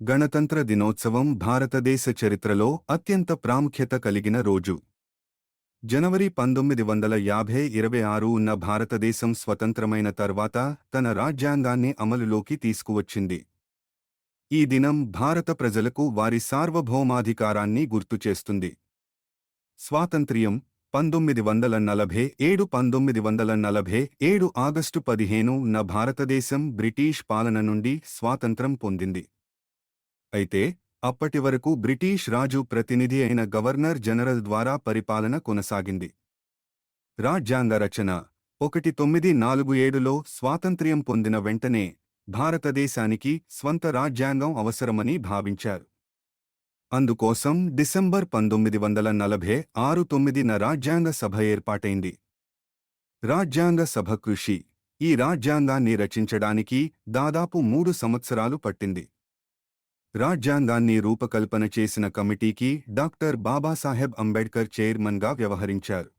గణతంత్ర దినోత్సవం భారతదేశ చరిత్రలో అత్యంత ప్రాముఖ్యత కలిగిన రోజు. జనవరి పంతొమ్మిది వందల యాభై ఇరవై ఆరు ఉన్న భారతదేశం స్వతంత్రమైన తర్వాత తన రాజ్యాంగాన్ని అమలులోకి తీసుకువచ్చింది. ఈ దినం భారత ప్రజలకు వారి సార్వభౌమాధికారాన్ని గుర్తుచేస్తుంది స్వాతంత్ర్యం పంతొమ్మిది వందల నలభై ఏడు పంతొమ్మిది వందల నలభై ఏడు ఆగస్టు పదిహేను న భారతదేశం బ్రిటీష్ పాలన నుండి స్వాతంత్రం పొందింది. అయితే అప్పటి వరకు బ్రిటీష్ రాజు ప్రతినిధి అయిన గవర్నర్ జనరల్ ద్వారా పరిపాలన కొనసాగింది. రాజ్యాంగ రచన ఒకటి తొమ్మిది నాలుగు ఏడులో స్వాతంత్ర్యం పొందిన వెంటనే భారతదేశానికి స్వంత రాజ్యాంగం అవసరమని భావించారు. అందుకోసం డిసెంబర్ పంతొమ్మిది వందల నలభై ఆరు తొమ్మిదిన రాజ్యాంగ సభ ఏర్పాటైంది. రాజ్యాంగ సభ కృషి ఈ రాజ్యాంగాన్ని రచించడానికి దాదాపు మూడు సంవత్సరాలు పట్టింది. రాజ్యాంగాన్ని రూపకల్పన చేసిన కమిటీకి డాక్టర్ బాబాసాహెబ్ అంబేడ్కర్ చైర్మన్గా వ్యవహరించారు.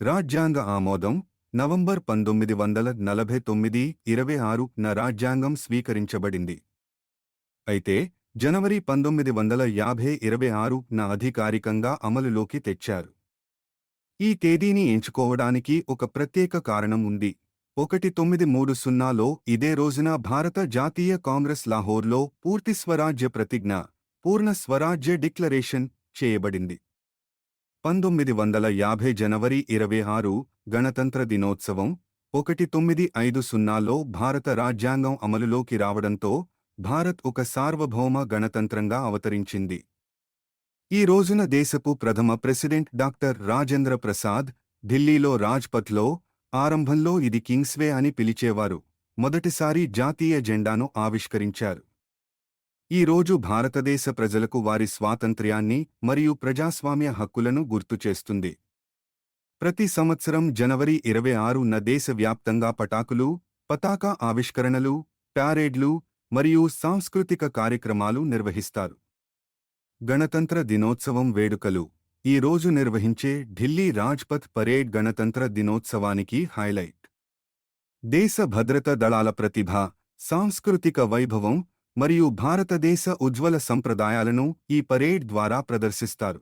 రాజ్యాంగ ఆమోదం నవంబర్ పంతొమ్మిది వందల నలభై తొమ్మిది ఇరవై ఆరు న రాజ్యాంగం స్వీకరించబడింది. అయితే జనవరి పంతొమ్మిది వందల యాభై ఇరవై ఆరు న అధికారికంగా అమలులోకి తెచ్చారు. ఈ తేదీని ఎంచుకోవడానికి ఒక ప్రత్యేక కారణం ఉంది. ఒకటి తొమ్మిది మూడు సున్నాలో ఇదే రోజున భారత జాతీయ కాంగ్రెస్ లాహోర్లో పూర్తి స్వరాజ్య ప్రతిజ్ఞ పూర్ణ స్వరాజ్య డిక్లరేషన్ చేయబడింది. పంతొమ్మిది వందల యాభై జనవరి ఇరవై ఆరు గణతంత్ర దినోత్సవం ఒకటి తొమ్మిది ఐదు సున్నాలో భారత రాజ్యాంగం అమలులోకి రావడంతో భారత్ ఒక సార్వభౌమ గణతంత్రంగా అవతరించింది. ఈ రోజున దేశపు ప్రథమ ప్రెసిడెంట్ డాక్టర్ రాజేంద్ర ప్రసాద్ ఢిల్లీలో రాజ్పథ్లో ఆరంభంలో ఇది కింగ్స్వే అని పిలిచేవారు. మొదటిసారి జాతీయ జెండాను ఆవిష్కరించారు. ఈ రోజు భారతదేశ ప్రజలకు వారి స్వాతంత్ర్యాన్ని మరియు ప్రజాస్వామ్య హక్కులను గుర్తుచేస్తుంది ప్రతి సంవత్సరం జనవరి ఇరవై ఆరున దేశవ్యాప్తంగా పటాకులు పతాక ఆవిష్కరణలు ప్యారేడ్లు మరియు సాంస్కృతిక కార్యక్రమాలు నిర్వహిస్తారు. గణతంత్ర దినోత్సవం వేడుకలు ఈ రోజు నిర్వహించే ఢిల్లీ రాజ్పథ్ పరేడ్ గణతంత్ర దినోత్సవానికి హైలైట్. దేశ భద్రత దళాల ప్రతిభ సాంస్కృతిక వైభవం మరియు భారతదేశ ఉజ్వల సంప్రదాయాలను ఈ పరేడ్ ద్వారా ప్రదర్శిస్తారు.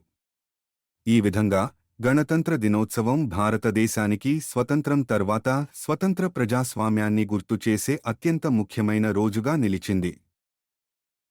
ఈ విధంగా గణతంత్ర దినోత్సవం భారతదేశానికి స్వతంత్రం తర్వాత స్వతంత్ర ప్రజాస్వామ్యాన్ని గుర్తుచేసే అత్యంత ముఖ్యమైన రోజుగా నిలిచింది.